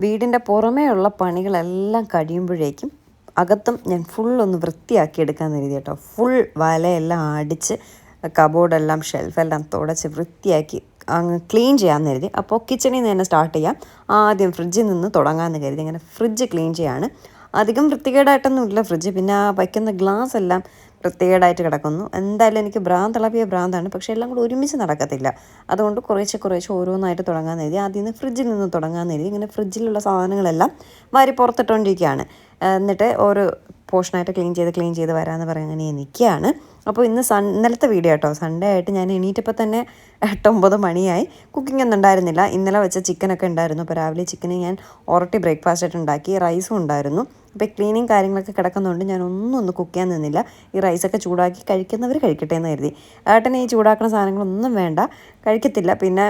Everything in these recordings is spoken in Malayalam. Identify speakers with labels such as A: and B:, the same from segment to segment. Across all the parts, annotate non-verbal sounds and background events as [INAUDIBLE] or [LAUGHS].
A: വീടിന്റെ പുറമേയുള്ള പണികളെല്ലാം കഴിയുമ്പോഴേക്കും അകത്തും ഞാൻ ഫുൾ ഒന്ന് വൃത്തിയാക്കി എടുക്കാൻ കരുതി കേട്ടോ. ഫുൾ വലയെല്ലാം അടിച്ച് കബോർഡെല്ലാം ഷെൽഫെല്ലാം തുടച്ച് വൃത്തിയാക്കി അങ്ങ് ക്ലീൻ ചെയ്യാമെന്ന് കരുതി. അപ്പോൾ കിച്ചണിൽ നിന്ന് തന്നെ സ്റ്റാർട്ട് ചെയ്യാം. ആദ്യം ഫ്രിഡ്ജിൽ നിന്ന് തുടങ്ങാമെന്ന് കരുതി. ഇങ്ങനെ ഫ്രിഡ്ജ് ക്ലീൻ ചെയ്യാണ്. അധികം വൃത്തികേടായിട്ടൊന്നും ഇല്ല ഫ്രിഡ്ജ് പിന്നെ ആ വയ്ക്കുന്ന ഗ്ലാസ് എല്ലാം വൃത്തികേടായിട്ട് കിടക്കുന്നു. എന്തായാലും എനിക്ക് ഭ്രാന്ത് തിളപ്പിയ ഭ്രാന്താണ്. പക്ഷേ എല്ലാം കൂടി ഒരുമിച്ച് നടക്കത്തില്ല. അതുകൊണ്ട് കുറേശ്ശെ കുറേശ്ശെ ഓരോന്നായിട്ട് തുടങ്ങാൻ എഴുതി. ആദ്യം നിന്ന് ഫ്രിഡ്ജിൽ നിന്ന് തുടങ്ങാൻ എഴുതി. ഇങ്ങനെ ഫ്രിഡ്ജിലുള്ള സാധനങ്ങളെല്ലാം വാരി പുറത്തിട്ടുകൊണ്ടിരിക്കുകയാണ് എന്നിട്ട് ഓരോ പോർഷനായിട്ട് ക്ലീൻ ചെയ്ത് ക്ലീൻ ചെയ്ത് വരാമെന്ന് പറയാൻ അങ്ങനെ നിൽക്കുകയാണ്. അപ്പോൾ ഇന്ന് സൺ ഇന്നലത്തെ വീഡിയോ കേട്ടോ സൺഡേ ആയിട്ട് ഞാൻ എണീറ്റപ്പോൾ തന്നെ എട്ടൊമ്പത് മണിയായി. കുക്കിംഗ് ഒന്നും ഉണ്ടായിരുന്നില്ല. ഇന്നലെ വെച്ച ചിക്കനൊക്കെ ഉണ്ടായിരുന്നു. അപ്പോൾ രാവിലെ ചിക്കന് ഞാൻ ഒരട്ടി ബ്രേക്ക്ഫാസ്റ്റ് ആയിട്ട് ഉണ്ടാക്കി. റൈസും ഉണ്ടായിരുന്നു. അപ്പോൾ ക്ലീനിങ് കാര്യങ്ങളൊക്കെ കിടക്കുന്നതുകൊണ്ട് ഞാൻ ഒന്നും ഒന്ന് കുക്ക് ചെയ്യാൻ നിന്നില്ല. ഈ റൈസൊക്കെ ചൂടാക്കി കഴിക്കുന്നവർ കഴിക്കട്ടെ എന്ന് കരുതി. ഏട്ടന് ഈ ചൂടാക്കുന്ന സാധനങ്ങളൊന്നും വേണ്ട. കഴിക്കത്തില്ല. പിന്നെ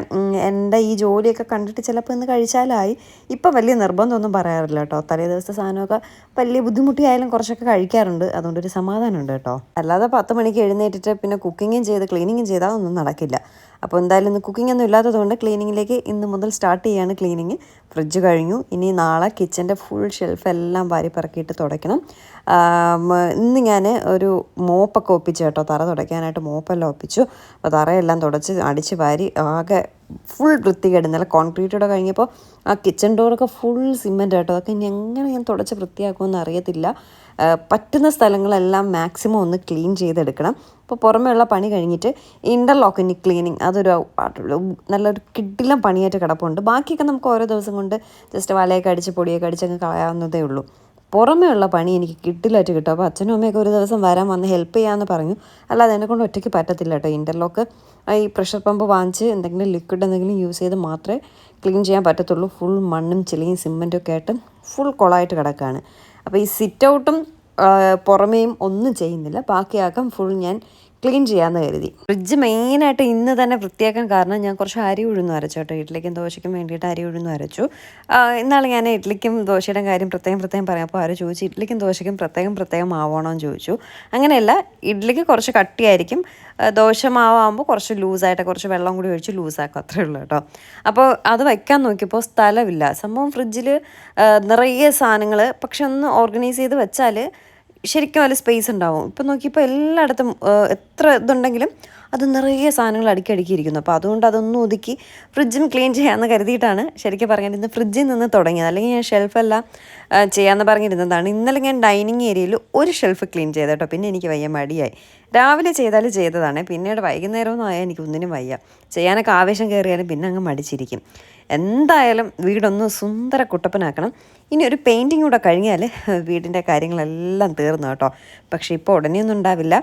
A: എന്റെ ഈ ജോലിയൊക്കെ കണ്ടിട്ട് ചിലപ്പോൾ ഇന്ന് കഴിച്ചാലായി. ഇപ്പം വലിയ നിർബന്ധമൊന്നും പറയാറില്ല കേട്ടോ. തലേ ദിവസത്തെ സാധനമൊക്കെ വലിയ ബുദ്ധിമുട്ടിയായാലും കുറച്ചൊക്കെ കഴിക്കാറുണ്ട്. അതുകൊണ്ടൊരു സമാധാനമുണ്ട് കേട്ടോ. അല്ലാതെ പത്ത് മണിക്ക് എഴുന്നേറ്റിട്ട് പിന്നെ കുക്കിങ്ങും ചെയ്ത് ക്ലീനിങ്ങും ചെയ്താൽ ഒന്നും നടക്കില്ല. അപ്പോൾ എന്തായാലും ഇന്ന് കുക്കിംഗ് ഒന്നും ഇല്ലാത്തതുകൊണ്ട് ക്ലീനിങ്ങിലേക്ക് ഇന്ന് മുതൽ സ്റ്റാർട്ട് ചെയ്യാണ് ക്ലീനിങ് ഫ്രിഡ്ജ് കഴിഞ്ഞു. ഇനി നാളെ കിച്ചന്റെ ഫുൾ ഷെൽഫ് എല്ലാം വാരി പറക്കിയിട്ട് തുടയ്ക്കണം. ഇന്ന് ഞാൻ ഒരു മോപ്പൊക്കെ ഒപ്പിച്ചു കേട്ടോ. തറ തുടയ്ക്കാനായിട്ട് മോപ്പെല്ലാം ഒപ്പിച്ചു. അപ്പോൾ തറയെല്ലാം തുടച്ച് അടിച്ച് വാരി ആകെ ഫുൾ വൃത്തികേട്. ഇന്നലെ കോൺക്രീറ്റോടെ കഴിഞ്ഞപ്പോൾ ആ കിച്ചൺ ഡോറൊക്കെ ഫുൾ സിമെന്റ് കേട്ടോ അതൊക്കെ ഇനി എങ്ങനെ ഞാൻ തുടച്ച് വൃത്തിയാക്കുമെന്ന് അറിയത്തില്ല. പറ്റുന്ന സ്ഥലങ്ങളെല്ലാം മാക്സിമം ഒന്ന് ക്ലീൻ ചെയ്തെടുക്കണം. അപ്പോൾ പുറമെയുള്ള പണി കഴിഞ്ഞിട്ട് ഇന്റർലോക്ക് ഇനി ക്ലീനിങ് അതൊരു നല്ലൊരു കിട്ടിലും പണിയായിട്ട് കിടപ്പുണ്ട്. ബാക്കിയൊക്കെ നമുക്ക് ഓരോ ദിവസം കൊണ്ട് ജസ്റ്റ് വലയൊക്കെ അടിച്ച് പൊടിയൊക്കെ അടിച്ചങ്ങ് കളയാവുന്നതേ ഉള്ളൂ. പുറമേ ഉള്ള പണി എനിക്ക് കിട്ടില്ലായിട്ട് കിട്ടും. അപ്പോൾ അച്ഛനും അമ്മയൊക്കെ ഒരു ദിവസം വരാൻ വന്ന് ഹെൽപ്പ് ചെയ്യാമെന്ന് പറഞ്ഞു. അല്ലാതെ എന്നെ കൊണ്ട് ഒറ്റയ്ക്ക് പറ്റത്തില്ല കേട്ടോ ഇന്റർലോക്ക് ഈ പ്രഷർ പമ്പ് വാങ്ങിച്ച് എന്തെങ്കിലും ലിക്വിഡ് എന്തെങ്കിലും യൂസ് ചെയ്ത് മാത്രമേ ക്ലീൻ ചെയ്യാൻ പറ്റത്തുള്ളൂ. ഫുൾ മണ്ണും ചെളിയും സിമെന്റും ഒക്കെ ആയിട്ട് ഫുൾ കൊളായിട്ട് കിടക്കുകയാണ് അപ്പോൾ ഈ സിറ്റ് ഔട്ടും പുറമേയും ഒന്നും ചെയ്യുന്നില്ല. ബാക്കിയാക്കം ഫുൾ ഞാൻ ക്ലീൻ ചെയ്യാമെന്ന് കരുതി. ഫ്രിഡ്ജ് മെയിനായിട്ട് ഇന്ന് തന്നെ വൃത്തിയാക്കാൻ കാരണം ഞാൻ കുറച്ച് അരി ഉഴുന്നു അരച്ചു കേട്ടോ. ഇഡ്ഡലിക്കും ദോശയ്ക്കും വേണ്ടിയിട്ട് അരി ഉഴുന്നു അരച്ചു. എന്നാൽ ഞാൻ ഇഡ്ഡലിക്കും ദോശയുടെ കാര്യം പ്രത്യേകം പ്രത്യേകം പറയാം. അപ്പോൾ ആര് ചോദിച്ചു ഇഡ്ഡലിക്കും ദോശയ്ക്കും പ്രത്യേകം പ്രത്യേകം ആവണോ എന്ന് ചോദിച്ചു. അങ്ങനെയല്ല ഇഡ്ഡലിക്ക് കുറച്ച് കട്ടിയായിരിക്കും. ദോശ മാവാകുമ്പോൾ കുറച്ച് ലൂസായിട്ട് കുറച്ച് വെള്ളം കൂടി ഒഴിച്ച് ലൂസാക്കും. അത്രേ ഉള്ളൂ കേട്ടോ. അപ്പോൾ അത് വയ്ക്കാൻ നോക്കിയപ്പോൾ സ്ഥലമില്ല. സംഭവം ഫ്രിഡ്ജിൽ നിറയെ സാധനങ്ങൾ പക്ഷെ ഒന്ന് ഓർഗനൈസ് ചെയ്ത് വെച്ചാൽ ശരിക്കും അതിൽ സ്പേസ് ഉണ്ടാവും. ഇപ്പം നോക്കിയപ്പോൾ എല്ലായിടത്തും എത്ര ഇതുണ്ടെങ്കിലും അത് നിറയെ സാധനങ്ങൾ അടുക്കി ഇരിക്കുന്നു. അപ്പോൾ അതുകൊണ്ട് അതൊന്നും ഒതുക്കി ഫ്രിഡ്ജും ക്ലീൻ ചെയ്യാമെന്ന് കരുതിയിട്ടാണ് ശരിക്കും പറഞ്ഞാൽ ഇന്ന് ഫ്രിഡ്ജിൽ നിന്ന് തുടങ്ങിയത്. അല്ലെങ്കിൽ ഞാൻ ഷെൽഫെല്ലാം ചെയ്യാമെന്ന് പറഞ്ഞിരുന്നതാണ്. ഇന്നലെ ഞാൻ ഡൈനിങ് ഏരിയയിൽ ഒരു ഷെൽഫ് ക്ലീൻ ചെയ്തേട്ടോ പിന്നെ എനിക്ക് വയ്യ മടിയായി. രാവിലെ ചെയ്താൽ ചെയ്തതാണ്. പിന്നീട് വൈകുന്നേരമൊന്നും ആയാൽ എനിക്ക് ഒന്നിനും വയ്യ. ചെയ്യാനൊക്കെ ആവേശം കയറിയാലും പിന്നെ അങ്ങ് മടിച്ചിരിക്കും. എന്തായാലും വീടൊന്ന് സുന്ദര കുട്ടപ്പനാക്കണം. ഇനി ഒരു പെയിന്റിങ് കൂടെ കഴിഞ്ഞാൽ വീടിന്റെ കാര്യങ്ങളെല്ലാം തീർന്നു കേട്ടോ. പക്ഷേ ഇപ്പോൾ ഉടനെയൊന്നും ഉണ്ടാവില്ല.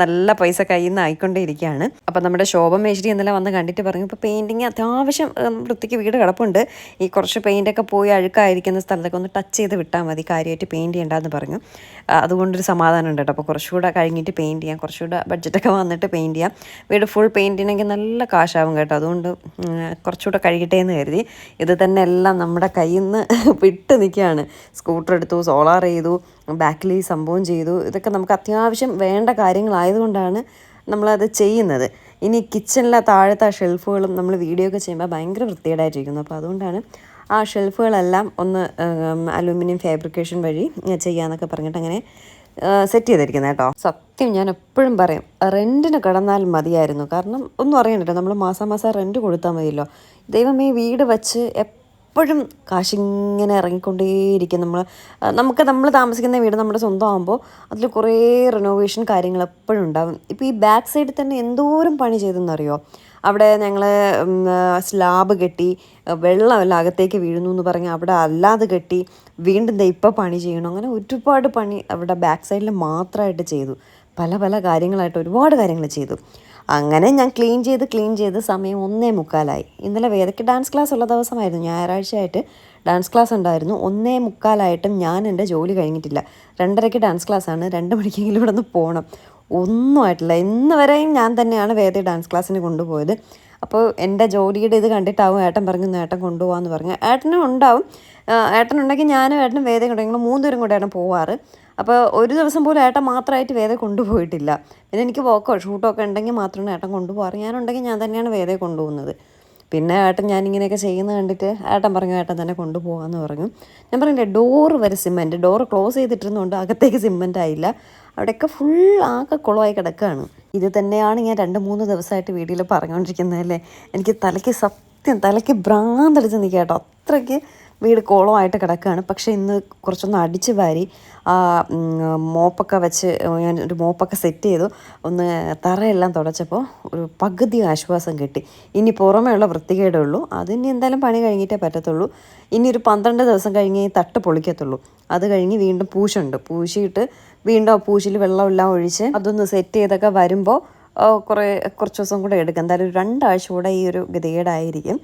A: നല്ല പൈസ കയ്യിൽ നിന്ന് ആയിക്കൊണ്ടേയിരിക്കുകയാണ്. അപ്പോൾ നമ്മുടെ ശോഭ മേശ്രി ഇന്നലെ വന്ന് കണ്ടിട്ട് പറഞ്ഞു ഇപ്പോൾ പെയിന്റിങ് അത്യാവശ്യം വൃത്തിക്ക് വീട് കിടപ്പുണ്ട്. ഈ കുറച്ച് പെയിന്റൊക്കെ പോയി അഴുക്കായിരിക്കുന്ന സ്ഥലത്തൊക്കെ ഒന്ന് ടച്ച് ചെയ്ത് വിട്ടാൽ മതി. കാര്യമായിട്ട് പെയിന്റ് ചെയ്യേണ്ടെന്ന് പറഞ്ഞു. അതുകൊണ്ടൊരു സമാധാനം ഉണ്ട് കേട്ടോ. അപ്പോൾ കുറച്ചുകൂടെ കഴിഞ്ഞിട്ട് പെയിന്റ് ചെയ്യാം കുറച്ചുകൂടെ ബഡ്ജറ്റൊക്കെ വന്നിട്ട് പെയിന്റ് ചെയ്യാം. വീട് ഫുൾ പെയിന്റ് ചെയ്യണമെങ്കിൽ നല്ല കാശാവും കേട്ടോ. അതുകൊണ്ട് കുറച്ചുകൂടെ കഴിയട്ടെ എന്ന് കരുതി. ഇത് തന്നെ എല്ലാം നമ്മുടെ കയ്യിൽ നിന്ന് വിട്ട് നിൽക്കുകയാണ്. സ്കൂട്ടർ എടുത്തു സോളാർ ചെയ്തു ബാക്കിൽ ഈ സംഭവം ചെയ്തു. ഇതൊക്കെ നമുക്ക് അത്യാവശ്യം വേണ്ട കാര്യങ്ങളായതുകൊണ്ടാണ് നമ്മളത് ചെയ്യുന്നത്. ഇനി കിച്ചണിലെ താഴത്തെ ഷെൽഫുകളും നമ്മൾ വീഡിയോ ഒക്കെ ചെയ്യുമ്പോൾ ഭയങ്കര വൃത്തികേടായിട്ടിരിക്കുന്നു. അപ്പോൾ അതുകൊണ്ടാണ് ആ ഷെൽഫുകളെല്ലാം ഒന്ന് അലൂമിനിയം ഫാബ്രിക്കേഷൻ വഴി ചെയ്യാമെന്നൊക്കെ പറഞ്ഞിട്ട് അങ്ങനെ സെറ്റ് ചെയ്തിരിക്കുന്നത് കേട്ടോ. സത്യം ഞാൻ എപ്പോഴും പറയും റെന്റിന് കിടന്നാൽ മതിയായിരുന്നു. കാരണം ഒന്നും അറിയണ്ടല്ലോ നമ്മൾ മാസം മാസം റെന്റ് കൊടുത്താൽ മതിയല്ലോ. ദൈവമേ വീട് വച്ച് എപ്പോഴും കാശിങ്ങനെ ഇറങ്ങിക്കൊണ്ടേയിരിക്കും നമ്മൾ നമുക്ക് നമ്മൾ താമസിക്കുന്ന വീട് നമ്മുടെ സ്വന്തം ആകുമ്പോൾ അതിൽ കുറേ റിനോവേഷൻ കാര്യങ്ങൾ എപ്പോഴും ഉണ്ടാകും ഇപ്പോൾ ഈ ബാക്ക് സൈഡിൽ തന്നെ എന്തോരം പണി ചെയ്തെന്നറിയോ? അവിടെ ഞങ്ങൾ സ്ലാബ് കെട്ടി വെള്ളമെല്ലാം അകത്തേക്ക് വീഴുന്നു എന്ന് പറഞ്ഞ് അവിടെ അല്ലാതെ കെട്ടി വീണ്ടും ദേ ഇപ്പോൾ പണി ചെയ്യണം. അങ്ങനെ ഒരുപാട് പണി അവിടെ ബാക്ക് സൈഡിൽ മാത്രമായിട്ട് ചെയ്തു. പല പല കാര്യങ്ങളായിട്ട് ഒരുപാട് കാര്യങ്ങൾ ചെയ്തു. അങ്ങനെ ഞാൻ ക്ലീൻ ചെയ്ത് ക്ലീൻ ചെയ്ത് സമയം ഒന്നേ മുക്കാലായി. ഇന്നലെ വേദയ്ക്ക് ഡാൻസ് ക്ലാസ് ഉള്ള ദിവസമായിരുന്നു. ഞായറാഴ്ചയായിട്ട് ഡാൻസ് ക്ലാസ് ഉണ്ടായിരുന്നു. ഒന്നേ മുക്കാലായിട്ടും ഞാൻ എന്റെ ജോലി കഴിഞ്ഞിട്ടില്ല. രണ്ടരയ്ക്ക് ഡാൻസ് ക്ലാസ്സാണ് രണ്ട് മണിക്കെങ്കിലും ഇവിടെ നിന്ന് പോകണം ഒന്നും ആയിട്ടില്ല. ഇന്ന് വരെയും ഞാൻ തന്നെയാണ് വേദി ഡാൻസ് ക്ലാസ്സിന് കൊണ്ടുപോയത്. അപ്പോൾ എന്റെ ജോലിയുടെ ഇത് കണ്ടിട്ടാവും ഏട്ടൻ പറഞ്ഞു "ഇന്ന് ഏട്ടൻ കൊണ്ടുപോകാമെന്ന് പറഞ്ഞു. ഏട്ടനും ഉണ്ടാവും. ഏട്ടനുണ്ടെങ്കിൽ ഞാനും ഏട്ടനും വേദയും കൂടെ ഞങ്ങൾ മൂന്നുപേരും കൂടെയാണ് പോവാറ്. അപ്പോൾ ഒരു ദിവസം പോലും ഏട്ടൻ മാത്രമായിട്ട് വേദ കൊണ്ടുപോയിട്ടില്ല. പിന്നെ എനിക്ക് വോക്കോ ഷൂട്ടോ ഒക്കെ ഉണ്ടെങ്കിൽ മാത്രമാണ് ഏട്ടൻ കൊണ്ടുപോകാറ് ഞാനുണ്ടെങ്കിൽ ഞാൻ തന്നെയാണ് വേദയെ കൊണ്ടുപോകുന്നത്. പിന്നെ ഏട്ടൻ ഞാനിങ്ങനെയൊക്കെ ചെയ്യുന്നത് കണ്ടിട്ട് ഏട്ടൻ പറഞ്ഞു ഏട്ടൻ തന്നെ കൊണ്ടുപോകാമെന്ന് പറഞ്ഞു. ഞാൻ പറഞ്ഞില്ലേ ഡോറ് വരെ സിമെന്റ് ഡോറ് ക്ലോസ് ചെയ്തിട്ടിരുന്നുകൊണ്ട് അകത്തേക്ക് സിമെന്റ് ആയില്ല. അവിടെയൊക്കെ ഫുൾ ആകെ കുളമായി കിടക്കുകയാണ്. ഇത് തന്നെയാണ് ഞാൻ രണ്ട് മൂന്ന് ദിവസമായിട്ട് വീഡിയോയിൽ പറഞ്ഞുകൊണ്ടിരിക്കുന്നത് അല്ലേ? എനിക്ക് തലയ്ക്ക് സത്യം തലയ്ക്ക് ഭ്രാന്തടിച്ച് നിൽക്കുക കേട്ടോ. അത്രയ്ക്ക് വീട് കോളമായിട്ട് കിടക്കുകയാണ്. പക്ഷേ ഇന്ന് കുറച്ചൊന്ന് അടിച്ച് വാരി ആ മോപ്പൊക്കെ വെച്ച് ഞാൻ ഒരു മോപ്പൊക്കെ സെറ്റ് ചെയ്തു. ഒന്ന് തറയെല്ലാം തുടച്ചപ്പോൾ ഒരു പകുതി ആശ്വാസം കിട്ടി. ഇനി പുറമേയുള്ള വൃത്തികേടേ ഉള്ളൂ. അതിനി എന്തായാലും പണി കഴിഞ്ഞിട്ടേ പറ്റത്തുള്ളൂ. ഇനി ഒരു പന്ത്രണ്ട് ദിവസം കഴിഞ്ഞ് തട്ട് പൊളിക്കത്തുള്ളൂ. അത് കഴിഞ്ഞ് വീണ്ടും പൂശുണ്ട്. പൂശിയിട്ട് വീണ്ടും പൂശിൽ വെള്ളമെല്ലാം ഒഴിച്ച് അതൊന്ന് സെറ്റ് ചെയ്തൊക്കെ വരുമ്പോൾ കുറേ കുറച്ച് ദിവസം കൂടെ എടുക്കും. എന്തായാലും രണ്ടാഴ്ച കൂടെ ഈ ഒരു ഗതികേടായിരിക്കും.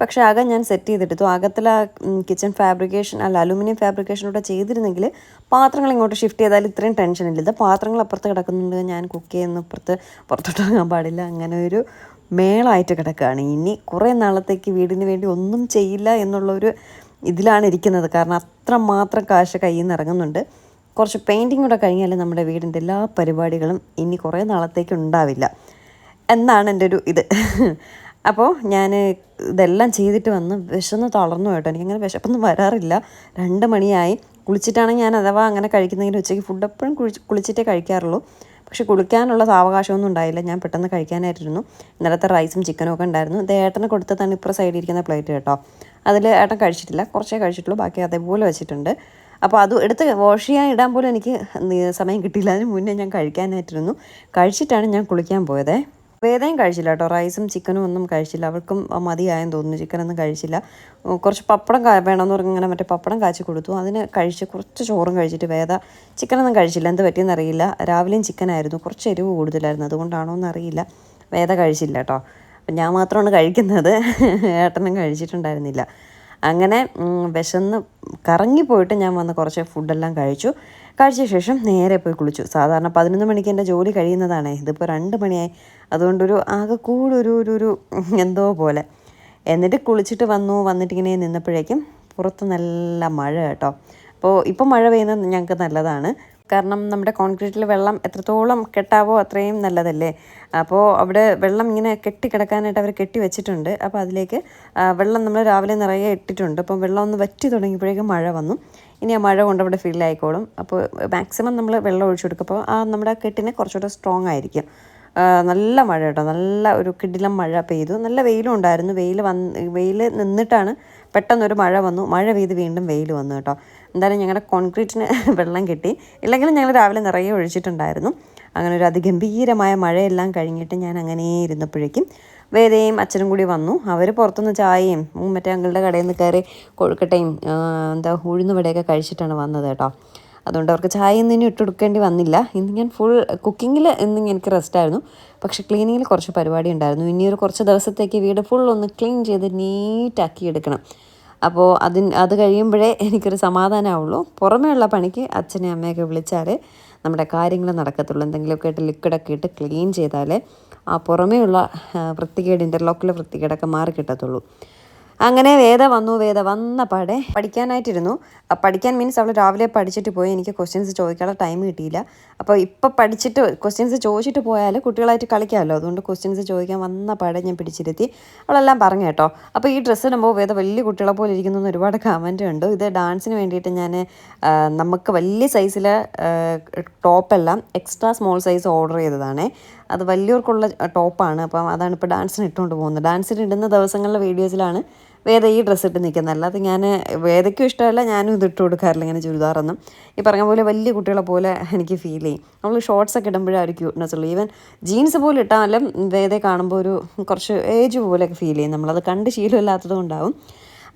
A: പക്ഷേ അകം ഞാൻ സെറ്റ് ചെയ്തെടുത്തു അകത്തിലെ കിച്ചൺ ഫാബ്രിക്കേഷൻ അല്ല അലൂമിനിയം ഫാബ്രിക്കേഷനൂടെ ചെയ്തിരുന്നെങ്കിൽ പാത്രങ്ങൾ ഇങ്ങോട്ട് ഷിഫ്റ്റ് ചെയ്താൽ ഇത്രയും ടെൻഷൻ ഇല്ല. ഇത് പാത്രങ്ങൾ അപ്പുറത്ത് കിടക്കുന്നുണ്ട് ഞാൻ കുക്ക് ചെയ്യുന്ന അപ്പുറത്ത് പുറത്തോട്ട് ഇറങ്ങാൻ പാടില്ല. അങ്ങനെ ഒരു മേളായിട്ട് കിടക്കുകയാണ്. ഇനി കുറേ നാളത്തേക്ക് വീടിന് വേണ്ടി ഒന്നും ചെയ്യില്ല എന്നുള്ളൊരു ഇതിലാണ് ഇരിക്കുന്നത്. കാരണം അത്ര മാത്രം കാശ് കയ്യിൽ നിന്ന് ഇറങ്ങുന്നുണ്ട്. കുറച്ച് പെയിന്റിങ് കൂടെ കഴിഞ്ഞാൽ നമ്മുടെ വീടിന്റെ എല്ലാ പരിപാടികളും ഇനി കുറേ നാളത്തേക്ക് ഉണ്ടാവില്ല. എന്നാണ് എന്റെ ഒരു ഇത്. അപ്പോൾ ഞാൻ ഇതെല്ലാം ചെയ്തിട്ട് വന്ന് വിശന്ന് തളർന്നു കേട്ടോ. എനിക്കങ്ങനെ വിശപ്പൊന്നും വരാറില്ല. രണ്ട് മണിയായി. കുളിച്ചിട്ടാണ് ഞാൻ അഥവാ അങ്ങനെ കഴിക്കുന്നെങ്കിൽ ഉച്ചയ്ക്ക് ഫുഡ് എപ്പോഴും കുളിച്ച് കുളിച്ചിട്ടേ കഴിക്കാറുള്ളൂ. പക്ഷെ കുളിക്കാനുള്ള സാവകാശമൊന്നും ഉണ്ടായില്ല. ഞാൻ പെട്ടെന്ന് കഴിക്കാനായിട്ടിരുന്നു ഇന്നലത്തെ റൈസും ചിക്കനും ഒക്കെ ഉണ്ടായിരുന്നു. ഇത് ഏട്ടന് കൊടുത്തതാണ് ഇപ്പുറം സൈഡിൽ ഇരിക്കുന്ന പ്ലേറ്റ് കേട്ടോ. അതിൽ ഏട്ടൻ കഴിച്ചിട്ടില്ല. കുറച്ചേ കഴിച്ചിട്ടുള്ളൂ. ബാക്കി അതേപോലെ വെച്ചിട്ടുണ്ട്. അപ്പോൾ അത് എടുത്ത് വാഷ് ചെയ്യാൻ ഇടാൻ പോലും എനിക്ക് സമയം കിട്ടിയില്ല. അതിന് മുന്നേ ഞാൻ കഴിക്കാനായിട്ടിരുന്നു കഴിച്ചിട്ടാണ് ഞാൻ കുളിക്കാൻ പോയത്. വേദയും കഴിച്ചില്ല കേട്ടോ. റൈസും ചിക്കനും ഒന്നും കഴിച്ചില്ല. അവർക്കും മതിയായെന്ന് തോന്നുന്നു. ചിക്കനൊന്നും കഴിച്ചില്ല. കുറച്ച് പപ്പടം വേണമെന്ന് പറഞ്ഞ് ഇങ്ങനെ മറ്റേ പപ്പടം കാച്ചി കൊടുത്തു. അതിന് കഴിച്ച് കുറച്ച് ചോറും കഴിച്ചിട്ട് വേദ ചിക്കനൊന്നും കഴിച്ചില്ല. എന്ത് പറ്റിയെന്ന് അറിയില്ല. രാവിലെയും ചിക്കനായിരുന്നു കുറച്ച് എരിവ് കൂടുതലായിരുന്നു. അതുകൊണ്ടാണോ എന്നറിയില്ല വേദ കഴിച്ചില്ല കേട്ടോ. അപ്പം ഞാൻ മാത്രമാണ് കഴിക്കുന്നത്. [LAUGHS] ഏട്ടനും കഴിച്ചിട്ടുണ്ടായിരുന്നില്ല. അങ്ങനെ വിശന്ന് കറങ്ങിപ്പോയിട്ട് ഞാൻ വന്ന് കുറച്ച് ഫുഡെല്ലാം കഴിച്ചു. കഴിച്ച ശേഷം നേരെ പോയി കുളിച്ചു. സാധാരണ പതിനൊന്ന് മണിക്ക് എന്റെ ജോലി കഴിയുന്നതാണേ. ഇതിപ്പോൾ രണ്ട് മണിയായി. അതുകൊണ്ടൊരു ആകെ കൂടൊരു ഒരു ഒരു എന്തോ പോലെ. എന്നിട്ട് കുളിച്ചിട്ട് വന്നു. വന്നിട്ടിങ്ങനെ നിന്നപ്പോഴേക്കും പുറത്ത് നല്ല മഴ കേട്ടോ. അപ്പോൾ ഇപ്പം മഴ പെയ്യുന്നത് ഞങ്ങൾക്ക് നല്ലതാണ്. കാരണം നമ്മുടെ കോൺക്രീറ്റിൽ വെള്ളം എത്രത്തോളം കെട്ടാവോ അത്രയും നല്ലതല്ലേ. അപ്പോൾ അവിടെ വെള്ളം ഇങ്ങനെ കെട്ടിക്കിടക്കാനായിട്ട് അവർ കെട്ടി വെച്ചിട്ടുണ്ട്. അപ്പോൾ അതിലേക്ക് വെള്ളം നമ്മൾ രാവിലെ നിറയെ ഇട്ടിട്ടുണ്ട്. അപ്പം വെള്ളം ഒന്ന് വറ്റി തുടങ്ങിയപ്പോഴേക്കും മഴ വന്നു. ഇനി ആ മഴ കൊണ്ട് അവിടെ ഫില്ലായിക്കോളും അപ്പോൾ മാക്സിമം നമ്മൾ വെള്ളം ഒഴിച്ചു കൊടുക്കും. അപ്പോൾ ആ നമ്മുടെ കെട്ടിനെ കുറച്ചുകൂടെ സ്ട്രോങ് ആയിരിക്കും. നല്ല മഴ കേട്ടോ. നല്ല ഒരു കിടിലം മഴ പെയ്തു. നല്ല വെയിലും ഉണ്ടായിരുന്നു. വെയിൽ വന്ന് വെയിൽ നിന്നിട്ടാണ് പെട്ടെന്നൊരു മഴ വന്നു. മഴ പെയ്ത് വീണ്ടും വെയിൽ വന്നു കേട്ടോ. എന്തായാലും ഞങ്ങളുടെ കോൺക്രീറ്റിന് വെള്ളം കിട്ടി. ഇല്ലെങ്കിലും ഞങ്ങൾ രാവിലെ നിറയെ ഒഴിച്ചിട്ടുണ്ടായിരുന്നു. അങ്ങനെ ഒരു അതിഗംഭീരമായ മഴയെല്ലാം കഴിഞ്ഞിട്ട് ഞാൻ അങ്ങനെ ഇരുന്നപ്പോഴേക്കും വേദയും അച്ഛനും കൂടി വന്നു. അവർ പുറത്തുനിന്ന് ചായയും മറ്റേ അങ്ങളുടെ കടയിൽ നിന്ന് കയറി കൊഴുക്കട്ടയും എന്താ ഉഴുന്നുവടയൊക്കെ കഴിച്ചിട്ടാണ് വന്നത് കേട്ടോ. അതുകൊണ്ട് അവർക്ക് ചായ ഒന്നും ഇട്ട് കൊടുക്കേണ്ടി വന്നില്ല. ഇന്ന് ഞാൻ ഫുൾ കുക്കിങ്ങിൽ ഇന്ന് എനിക്ക് റെസ്റ്റായിരുന്നു പക്ഷേ ക്ലീനിങ്ങിൽ കുറച്ച് പരിപാടി ഉണ്ടായിരുന്നു. ഇനി ഒരു കുറച്ച് ദിവസത്തേക്ക് വീട് ഫുൾ ഒന്ന് ക്ലീൻ ചെയ്ത് നീറ്റാക്കി എടുക്കണം. അപ്പോൾ അതിന് അത് കഴിയുമ്പോഴേ എനിക്കൊരു സമാധാനമാവുള്ളൂ. ഉള്ള പണിക്ക് അച്ഛനെ അമ്മയൊക്കെ വിളിച്ചാൽ നമ്മുടെ കാര്യങ്ങൾ നടക്കത്തുള്ളൂ. എന്തെങ്കിലുമൊക്കെ ആയിട്ട് ലിക്വിഡൊക്കെ ഇട്ട് ക്ലീൻ ചെയ്താലേ ആ പുറമേയുള്ള വൃത്തികേട് ഇന്റർലോക്കിലെ വൃത്തികേടൊക്കെ മാറി കിട്ടത്തുള്ളൂ. അങ്ങനെ വേദ വന്നു വേദ വന്ന പാടെ പഠിക്കാനായിട്ടിരുന്നു പഠിക്കാൻ മീൻസ് അവൾ രാവിലെ പഠിച്ചിട്ട് പോയി. എനിക്ക് ക്വസ്റ്റ്യൻസ് ചോദിക്കാനുള്ള ടൈം കിട്ടിയില്ല. അപ്പോൾ ഇപ്പോൾ പഠിച്ചിട്ട് ക്വസ്റ്റ്യൻസ് ചോദിച്ചിട്ട് പോയാൽ കുട്ടികളായിട്ട് കളിക്കാമല്ലോ. അതുകൊണ്ട് ക്വസ്റ്റ്യൻസ് ചോദിക്കാൻ വന്ന പാടെ ഞാൻ പിടിച്ചിരുത്തി. അവളെല്ലാം പറഞ്ഞു കേട്ടോ. അപ്പോൾ ഈ ഡ്രസ്സ് ഇടുമ്പോൾ വേദ വലിയ കുട്ടികളെ പോലെ ഇരിക്കുന്നു എന്ന് ഒരുപാട് കമന്റ് ഉണ്ട്. ഇത് ഡാൻസിന് വേണ്ടിയിട്ട് ഞാൻ നമുക്ക് വലിയ സൈസിൽ ടോപ്പെല്ലാം എക്സ്ട്രാ സ്മോൾ സൈസ് ഓർഡർ ചെയ്തതാണ്. അത് വലിയവർക്കുള്ള ടോപ്പാണ് അപ്പം അതാണ് ഇപ്പോൾ ഡാൻസിന് ഇട്ടുകൊണ്ട് പോകുന്നത്. ഡാൻസിന് ഇടുന്ന ദിവസങ്ങളിലെ വീഡിയോസിലാണ് വേദ ഈ ഡ്രസ്സ് ഇട്ട് നിൽക്കുന്നതല്ല അത് ഞാൻ വേദയ്ക്കും ഇഷ്ടമല്ല ഞാനും ഇത് ഇട്ട് കൊടുക്കാറില്ല ഇങ്ങനെ ചുരിദാറൊന്നും. ഈ പറഞ്ഞ പോലെ വലിയ കുട്ടികളെ പോലെ എനിക്ക് ഫീൽ ചെയ്യും. നമ്മൾ ഷോർട്സ് ഒക്കെ ഇടുമ്പോഴേ ഒരു ക്യൂട്ട്നെസ് ഉള്ളൂ. ഈവൻ ജീൻസ് പോലും ഇട്ടാലും വേദയെ കാണുമ്പോൾ ഒരു കുറച്ച് ഏജ് പോലെയൊക്കെ ഫീൽ ചെയ്യും. നമ്മളത് കണ്ട് ശീലമില്ലാത്തത് കൊണ്ടാവും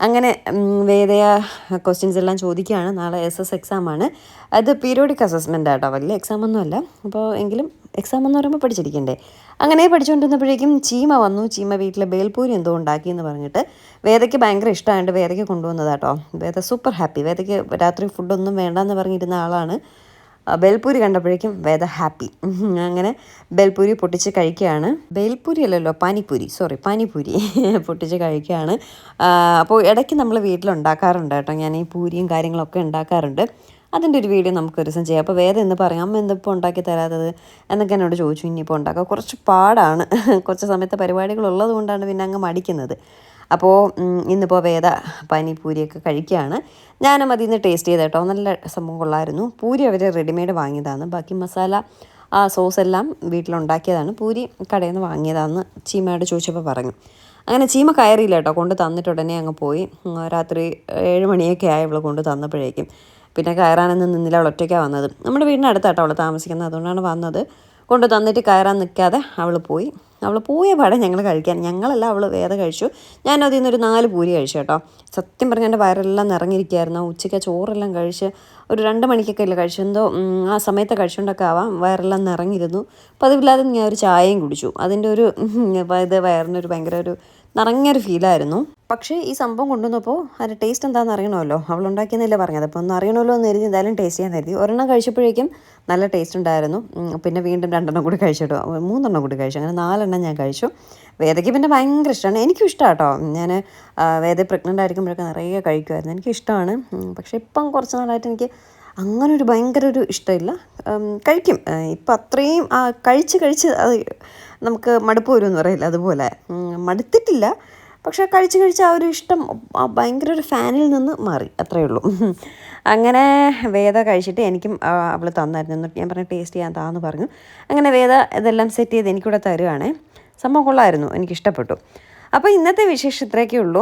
A: അങ്ങനെ വേദയ ക്വസ്റ്റ്യൻസ് എല്ലാം ചോദിക്കുകയാണ്. നാളെ എസ് എസ് എക്സാമാണ് അത് പീരിയോഡിക് അസസ്മെന്റ് ആട്ടോ. വലിയ എക്സാം അല്ല. അപ്പോൾ എങ്കിലും എക്സാം എന്ന് പറയുമ്പോൾ പഠിച്ചിരിക്കണ്ടേ. അങ്ങനെ പഠിച്ചുകൊണ്ടിരുന്നപ്പോഴേക്കും ചീമ വന്നു. ചീമ വീട്ടിലെ ബേൽപൂരി എന്തോ ഉണ്ടാക്കി എന്ന് പറഞ്ഞിട്ട് വേദയ്ക്ക് ഭയങ്കര ഇഷ്ടമായിട്ട് വേദയ്ക്ക് കൊണ്ടുവന്നതാട്ടോ. വേദ സൂപ്പർ ഹാപ്പി വേദയ്ക്ക് രാത്രി ഫുഡൊന്നും വേണ്ടെന്ന് പറഞ്ഞിരുന്ന ആളാണ്. ബേൽപൂരി കണ്ടപ്പോഴേക്കും വേദ ഹാപ്പി. അങ്ങനെ ബേൽപൂരി പൊട്ടിച്ച് കഴിക്കുകയാണ്. ബേൽപൂരി അല്ലല്ലോ പാനിപ്പൂരി. സോറി പാനിപ്പൂരി [LAUGHS] പൊട്ടിച്ച് കഴിക്കുകയാണ്. അപ്പോൾ ഇടയ്ക്ക് നമ്മൾ വീട്ടിലുണ്ടാക്കാറുണ്ട് കേട്ടോ. ഞാൻ ഈ പൂരിയും കാര്യങ്ങളൊക്കെ ഉണ്ടാക്കാറുണ്ട്. അതിന്റെ ഒരു വീഡിയോ നമുക്ക് ഒരു ദിവസം ചെയ്യാം. അപ്പോൾ വേദം എന്ന് പറയാം അമ്മ എന്തിപ്പോൾ ഉണ്ടാക്കി തരാത്തത്? എന്നൊക്കെ എന്നോട് ചോദിച്ചു. ഇനിയിപ്പോൾ ഉണ്ടാക്കുക കുറച്ച് പാടാണ്. [LAUGHS] കുറച്ച് സമയത്തെ പരിപാടികളുള്ളത് കൊണ്ടാണ് പിന്നെ അങ്ങ് മടിക്കുന്നത്. അപ്പോൾ ഇന്നിപ്പോൾ വേദ പാനിപൂരിയൊക്കെ കഴിക്കുകയാണ്. ഞാനും അതിൽ നിന്ന് ടേസ്റ്റ് ചെയ്ത കേട്ടോ. നല്ല സംഭവം കൊള്ളായിരുന്നു. പൂരി അവർ റെഡിമെയ്ഡ് വാങ്ങിയതാണ്. ബാക്കി മസാല ആ സോസ് എല്ലാം വീട്ടിലുണ്ടാക്കിയതാണ്. പൂരി കടയിൽ നിന്ന് വാങ്ങിയതാണെന്ന് ചീമയോട് ചോദിച്ചപ്പോൾ പറഞ്ഞു. അങ്ങനെ ചീമ കയറിയില്ല കേട്ടോ. കൊണ്ട് തന്നിട്ട് ഉടനെ അങ്ങ് പോയി. രാത്രി ഏഴ് മണിയൊക്കെ ആയി അവൾ കൊണ്ട് തന്നപ്പോഴേക്കും. പിന്നെ കയറാനൊന്നും നിന്നില്ല. അവൾ ഒറ്റയ്ക്കാണ് വന്നത്. നമ്മുടെ വീടിനടുത്താട്ടോ അവൾ താമസിക്കുന്നത്. അതുകൊണ്ടാണ് വന്നത്. കൊണ്ട് തന്നിട്ട് കയറാൻ നിൽക്കാതെ അവൾ പോയി. അവൾ പോയ പാടെ ഞങ്ങൾ കഴിക്കാൻ. ഞങ്ങളല്ല അവൾ വേറെ കഴിച്ചു. ഞാൻ നിന്നൊരു നാല് പൂരി കഴിച്ചു കേട്ടോ. സത്യം പറഞ്ഞാൽ എന്റെ വയറെല്ലാം നിറഞ്ഞിരിക്കുകയായിരുന്നു ഉച്ചയ്ക്ക് ചോറെല്ലാം കഴിച്ച് ഒരു രണ്ട് മണിക്കൊക്കെ അല്ലേ കഴിച്ചു എന്തോ ആ സമയത്ത് കഴിച്ചുകൊണ്ടൊക്കെ ആവാം വയറെല്ലാം നിറഞ്ഞിരുന്നു. അതില്ലാതെ ഞാൻ ഒരു ചായയും കുടിച്ചു. അതിന്റെ ഒരു ഇത് വയറിനൊരു ഭയങ്കര ഒരു നിറഞ്ഞൊരു ഫീലായിരുന്നു. പക്ഷേ ഈ സംഭവം കൊണ്ടുവന്നപ്പോൾ അതിന്റെ ടേസ്റ്റ് എന്താണെന്ന് അറിയണമല്ലോ. അവൾ ഉണ്ടാക്കിയെന്നല്ലേ പറഞ്ഞത്. അപ്പോൾ ഒന്ന് അറിയണമല്ലോ എന്ന് കരുതി എന്തായാലും ടേസ്റ്റ് ചെയ്യാൻ കരുതി. ഒരെണ്ണം കഴിച്ചപ്പോഴേക്കും നല്ല ടേസ്റ്റ് ഉണ്ടായിരുന്നു. പിന്നെ വീണ്ടും രണ്ടെണ്ണം കൂടി കഴിച്ചിട്ടു മൂന്നെണ്ണം കൂടി കഴിച്ചു. അങ്ങനെ നാലെണ്ണം ഞാൻ കഴിച്ചു. വേദയ്ക്ക് പിന്നെ ഭയങ്കര ഇഷ്ടമാണ് എനിക്കും ഇഷ്ടമാണ് കേട്ടോ ഞാൻ വേദ പ്രഗ്നന്റ് ആയിരിക്കുമ്പോഴൊക്കെ നിറയെ കഴിക്കുമായിരുന്നു എനിക്കിഷ്ടമാണ് പക്ഷേ ഇപ്പം കുറച്ച് നാളായിട്ട് എനിക്ക് അങ്ങനെ ഒരു ഭയങ്കര ഒരു ഇഷ്ടമില്ല കഴിക്കും ഇപ്പം അത്രയും ആ, കഴിച്ച് കഴിച്ച് അത് നമുക്ക് മടുപ്പ് വരുമെന്ന് പറയില്ല അതുപോലെ. മടുത്തിട്ടില്ല. പക്ഷേ കഴിച്ച് കഴിച്ച് ആ ഒരു ഇഷ്ടം ആ ഭയങ്കര ഒരു ഫാനിൽ നിന്ന് മാറി. അത്രയേ ഉള്ളൂ. അങ്ങനെ വേദ കഴിച്ചിട്ട് എനിക്കും അവൾ തന്നായിരുന്നു. എന്നിട്ട് ഞാൻ പറഞ്ഞു ടേസ്റ്റ് ചെയ്യാൻ താന്ന് പറഞ്ഞു. അങ്ങനെ വേദ ഇതെല്ലാം സെറ്റ് ചെയ്ത് എനിക്കൂടെ തരുവാണേ. സംഭവം കൊള്ളായിരുന്നു. എനിക്കിഷ്ടപ്പെട്ടു. അപ്പോൾ ഇന്നത്തെ വിശേഷം ഇത്രയൊക്കെ ഉള്ളൂ.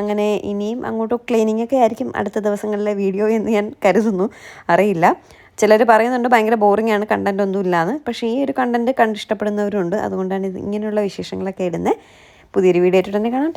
A: അങ്ങനെ ഇനിയും അങ്ങോട്ട് ക്ലീനിങ് ഒക്കെ ആയിരിക്കും അടുത്ത ദിവസങ്ങളിലെ വീഡിയോ എന്ന് ഞാൻ കരുതുന്നു. അറിയില്ല. ചിലർ പറയുന്നുണ്ട് ഭയങ്കര ബോറിംഗ് ആണ് കണ്ടന്റ് ഒന്നും ഇല്ലാന്ന്. പക്ഷേ ഈ ഒരു കണ്ടന്റ് കണ്ടിഷ്ടപ്പെടുന്നവരുണ്ട് അതുകൊണ്ടാണ് ഇത് ഇങ്ങനെയുള്ള വിശേഷങ്ങളൊക്കെ ഇടുന്നത് പുതിയൊരു വീഡിയോ ആയിട്ട് തന്നെ കാണാം.